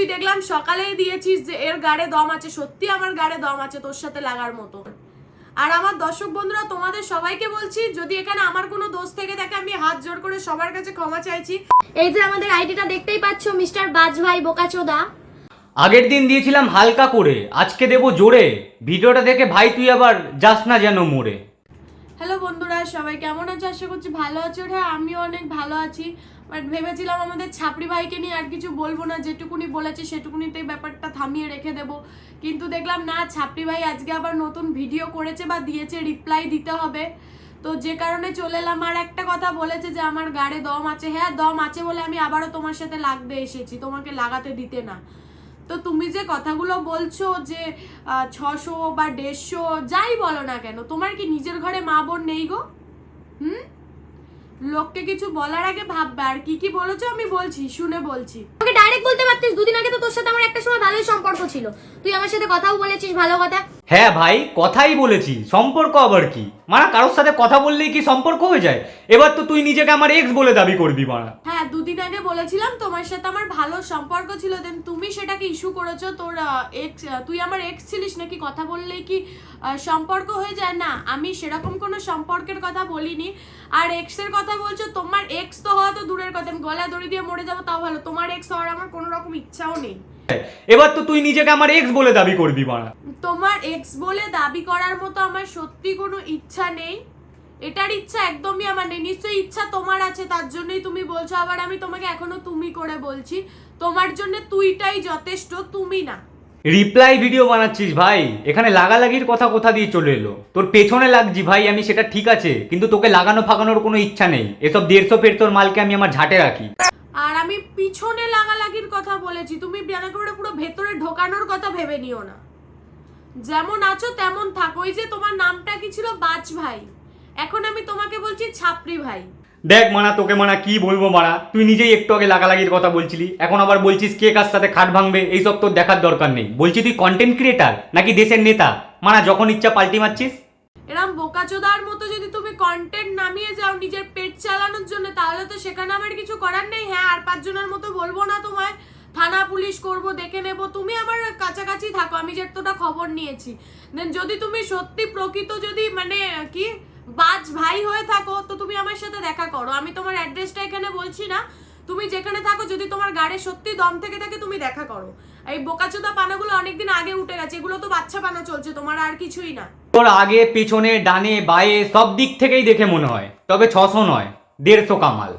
তুই দেখলাম সকালেই দিয়েছিস যে এর গাড়ে দম আছে সত্যি আমার গাড়ে দম আছে তোর সাথে লাগার মতো। আর আমার দর্শক বন্ধুরা তোমাদের সবাইকে বলছি যদি এখানে আমার কোনো দোষ থেকে থাকে আমি হাত জোর করে সবার কাছে ক্ষমা চাইছি। এই যে আমাদের আইডিটা দেখতেই পাচ্ছ মিস্টার বাজ ভাই বোকাচোদা। আগের দিন দিয়েছিলাম হালকা করে আজকে দেবো জোরে। ভিডিওটা দেখে ভাই তুই আবার যাস না যেন মোড়ে। হ্যালো বন্ধুরা সবাই কেমন আছো? আশা করছি ভালো আছো। হ্যাঁ আমিও অনেক ভালো আছি। বাট ভেবেছিলাম আমাদের ছাপড়ি ভাইকে নিয়ে আর কিছু বলব না, যেটুকুনি বলেছে সেটুকুনিতেই ব্যাপারটা থামিয়ে রেখে দেবো। কিন্তু দেখলাম, না, ছাপড়ি ভাই আজকে আবার নতুন ভিডিও করেছে বা দিয়েছে রিপ্লাই দিতে হবে। তো যে কারণে চলে এলাম। আর একটা কথা বলেছে যে, আমার গাড়ে দম আছে। হ্যাঁ দম আছে বলে আমি আবারও তোমার সাথে লাগতে এসেছি। তোমাকে লাগাতে দিতে না। তো তুমি যে কথাগুলো বলছো যে ছশো বা দেড়শো, যাই বলো না কেন, তোমার কি নিজের ঘরে মা বোন নেই গো? হুম? লোককে কিছু বলার আগে ভাববে, আর কি কি বলেছ আমি বলছি, শুনে বলছি। তোকে ডাইরেক্ট বলতে পারতিস, দুদিন আগে তো তোর সাথে আমার একটা সময় ভালোই সম্পর্ক ছিল। তুই আমার সাথে কথাও বলেছিস, ভালো কথা। হ্যাঁ ভাই, কথাই বলেছি। সম্পর্ক আবার কি? মারা, কারোর সাথে কথা বললেই কি সম্পর্ক হয়ে যায়? এবার তো তুই নিজেকে আমার এক্স বলে দাবি করবি, মারা। হ্যাঁ দুদিন আগে বলেছিলাম তোমার সাথে আমার ভালো সম্পর্ক ছিল দেন তুমি সেটাকে ইস্যু করেছ তোর এক্স তুই আমার এক্স ছিলিস নাকি? কথা বললেই কি সম্পর্ক হয়ে যায়? না, আমি সেরকম কোনো সম্পর্কের কথা বলিনি। আর এক্সের কথা বলছো, তোমার এক্স তো হওয়া তো দূরের কথা। আমি গলা দড়ি দিয়ে মরে যাব, তাও ভালো। তোমার এক্স হওয়ার আমার কোনো রকম ইচ্ছাও নেই। এবার তো তুই নিজেকে আমার এক্স বলে দাবি করবি মারা তোমার এক্স বলে দাবি করার মতো আমার সত্যি কোনো ইচ্ছা নেই। এটার ইচ্ছা একদমই আমার নেই। নিশ্চয়ই ইচ্ছা তোমার আছে তার জন্যই তুমি বলছো আবার আমি তোমাকে এখনও তুমি করে বলছি। তোমার জন্য তুইটাই যথেষ্ট তুমি না। রিপ্লাই ভিডিও বানাচ্ছিস ভাই। এখানে লাগালাগির কথা কোথা দিয়ে চলে এলো? তোর পেছনে লাগছি ভাই আমি সেটা ঠিক আছে কিন্তু তোকে লাগানো ফাগানোর কোনো ইচ্ছা নেই। এসব দেড়শো ফেরতোর মালকে আমি আমার ঝাঁটে রাখি। আমি পিছনে লাগালাগির কথা বলেছি তুমি করে পুরো ভেতরে ঢোকানোর কথা ভেবে নিও না। যেমন আছো তেমন থাকো ওই যে তোমার নামটা কি ছিল? বাজ ভাই। এখন আমি তোমাকে বলছি ছাপরি ভাই। দেখ মানা তোকে মানা কি বলব মারা তুই নিজেই একটু আগে লাগালাগির কথা বলছিলি এখন আবার বলছিস কে কার সাথে খাট ভাঙবে এইসব তোর দেখার দরকার নেই। বলছি তুই কন্টেন্ট ক্রিয়েটার নাকি দেশের নেতা? মানা যখন ইচ্ছা পাল্টি মারছিস? এরম বোকাচোদার মতো যদি তুমি কন্টেন্ট নামিয়ে যাও নিজের চালানোর জন্য, তাহলে তো সেখানে আমার কিছু করার নেই। হ্যাঁ আর পাঁচজনের মতো বলব না তোমায়। থানা পুলিশ করব, দেখে নেব। তুমি আমার কাছাকাছি থাকো, আমি যেতটা খবর নিয়েছি। দেন যদি তুমি সত্যি প্রকৃত যদি মানে কি, বাজ ভাই হয়ে থাকো, তো তুমি আমার সাথে দেখা করো। আমি তোমার অ্যাড্রেসটা এখানে বলছি না। তুমি যেখানে থাকো, যদি তোমার গাড়ি সত্যি দম থেকে থাকে, তুমি দেখা করো। এই বোকাচোদা পানাগুলো অনেকদিন আগে উঠে গেছে, এগুলো তো বাচ্চা পানা চলছে, তোমার আর কিছুই না। তোর আগে পেছনে ডানে বায়ে সব দিক থেকেই দেখে মনে হয়। তবে ছশো নয় দেড়শো কামাল।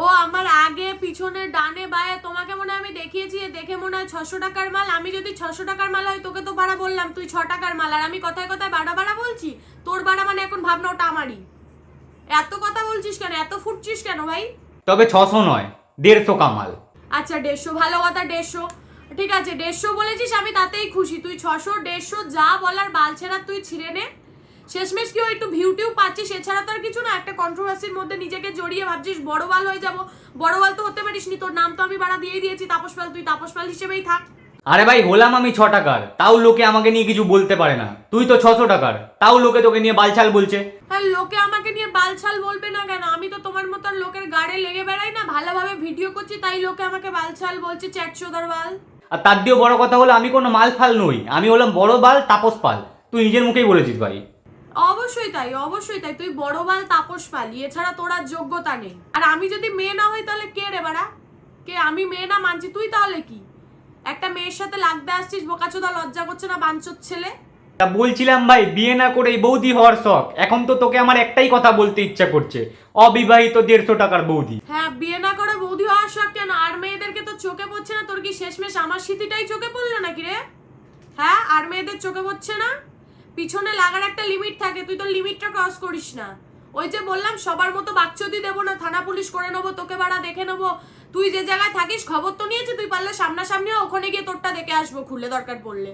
ও আমার আগে পিছনে ডানে বায়ে তোমাকে মনে আমি দেখিয়েছি দেখে মনে হয় ছশো টাকার মাল। আমি যদি ছশো টাকার মাল হয় তোকে তো ভাড়া বললাম তুই ছ টাকার মাল। আর আমি কথায় কথায় বাড়া বাড়া বলছি তোর বাড়া মানে এখন ভাবনা ওটা আমারই। এত কথা বলছিস কেন? এত ফুটছিস কেন ভাই? তবে ছশো নয় দেড়শো কামাল। আচ্ছা দেড়শো ভালো কথা দেড়শো। ঠিক আছে দেড়শো বলেছিস আমি তাতেই খুশি। তুই ছশো দেড়শো যা বলার বাল ছেড়া তুই ছিঁড়ে নে। শেষমেশ কি একটু ভিউটিউ পাচ্ছিস? এছাড়া তো আর কিছু না একটা কন্ট্রোভার্সির মধ্যে নিজেকে জড়িয়ে ভাবছিস বড় বাল হয়ে যাব। বড় বাল তো হতে পারিস নি তোর নাম তো আমি বাড়া দিয়ে দিয়েছি তাপস পাল তুই তাপস পাল হিসেবেই থাক। আরে ভাই হলাম আমি ছ টাকার। তাও লোকে আমাকে নিয়ে কিছু বলতে পারে না। তুই তো ছশো টাকার। তাও লোকে তোকে নিয়ে বালছাল বলছে। হ্যাঁ লোকে আমাকে নিয়ে বালছাল বলবে না কেন? আমি তো তোমার মতন লোকের গাড়ে লেগে বেড়াই না ভালোভাবে ভিডিও করছি তাই লোকে আমাকে বালছাল বলছে চ্যাটচোদার বাল। আর তার দিয়েও বড় কথা হলো আমি কোনো মাল ফাল নই। আমি হলাম বড় বাল তাপস পাল। তুই নিজের মুখেই বলেছিস ভাই। অবশ্যই তাই অবশ্যই তাই। তুই বড় বাল তাপস পালি এছাড়া তোর আর যোগ্যতা নেই। আর আমি যদি মেয়ে না হই তাহলে কে রে বাড়া? কে আমি মেয়ে না মানছি তুই তাহলে কি? একটা মেয়ের সাথে লাগতে আসছিস বোকাচোদা লজ্জা করছে না বাঞ্চোর ছেলে? তা বলছিলাম ভাই বিয়ে না করে বৌদি হওয়ার শখ। এখন তো তোকে আমার একটাই কথা বলতে ইচ্ছা করছে অবিবাহিত দেড়শো টাকার বৌদি। হ্যাঁ বিয়ে না করে বৌদি হওয়ার শখ কেন? আর মেয়েদেরকে তো চোখে পড়ছে কি শেষমেশ আমার স্মৃতিটাই চোখে পড়ল নাকি রে? হ্যাঁ আর মেয়েদের চোখে পড়ছে না? পিছনে লাগার একটা লিমিট থাকে, তুই তো লিমিটটা ক্রস করিস না। ওই যে বললাম, সবার মতো বাচ্চদি দেবো না, থানা পুলিশ করে নেব, তোকে ভাড়া দেখে নেব। তুই যে জায়গায় থাকিস, খবর তো নিয়েছি, তুই পারলে সামনাসামনি ওখানে গিয়ে তোরটা দেখে আসব, খুলে দরকার পড়লে।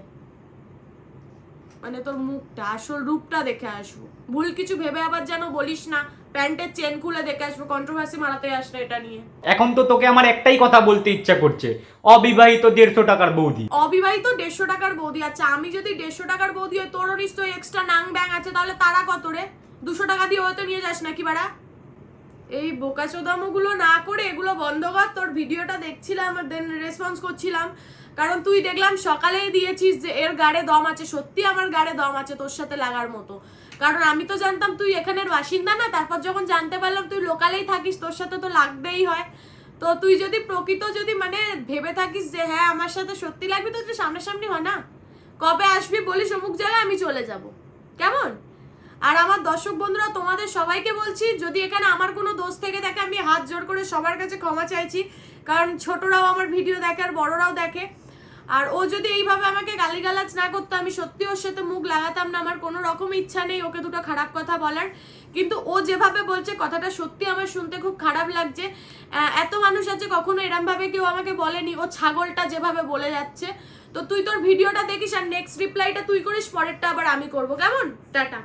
মানে তোর মুখটা আসল রূপটা দেখে আসব। ভুল কিছু ভেবে আবার যেন বলিস না প্যান্টের চেন খুলে দেখে আসব কন্ট্রোভার্সি মারাতে আস না এটা নিয়ে। এখন তো তোকে আমার একটাই কথা বলতে ইচ্ছা করছে অবিবাহিত দেড়শো টাকার বৌদি। অবিবাহিত দেড়শো টাকার বৌদি আচ্ছা আমি যদি দেড়শো টাকার বৌদি হয় তোরও নিশ্চয়ই এক্সট্রা নাং ব্যাং আছে তাহলে তারা কত রে? দুশো টাকা দিয়ে হয়তো নিয়ে যাস নাকি বাড়া? এই বোকাচোদামোগুলো না করে এগুলো বন্ধ কর তোর ভিডিওটা দেখছিলাম দেন রেসপন্স করছিলাম। কারণ তুই দেখলাম সকালেই দিয়েছিস যে এর গাড়ে দম আছে, সত্যি আমার গাড়ে দম আছে তোর সাথে লাগার মতো। কারণ আমি তো জানতাম তুই এখানের বাসিন্দা না, তারপর যখন জানতে পারলাম তুই লোকালেই থাকিস, তোর সাথে তো লাগতেই হয়। তো তুই যদি প্রকৃত যদি মানে ভেবে থাকিস যে হ্যাঁ আমার সাথে সত্যি লাগবে, তো তুই সামনাসামনি হয় না। কবে আসবি বলিস অমুক জায়গায়, আমি চলে যাব। কেমন? আর আমার দর্শক বন্ধুরা, তোমাদের সবাইকে বলছি, যদি এখানে আমার কোনো দোষ থেকে দেখে আমি হাত জোর করে সবার কাছে ক্ষমা চাইছি। কারণ ছোটরাও আমার ভিডিও দেখে আর বড়রাও দেখে। আর ও যদি এইভাবে আমাকে গালিগালাজ না করতো, আমি সত্যি ওর সাথে মুখ লাগাতাম না, আমার কোনো রকম ইচ্ছা নেই ওকে দুটো খারাপ কথা বলার। কিন্তু ও যেভাবে বলছে, কথাটা সত্যি আমার শুনতে খুব খারাপ লাগছে। এত মানুষ আছে, কখনো এরমভাবে কেউ আমাকে বলেনি। ও ছাগলটা যেভাবে বলে যাচ্ছে। তো তুই তোর ভিডিওটা দেখিস আর নেক্সট রিপ্লাইটা তুই করিস, পরেরটা আবার আমি করব। কেমন? টাটা।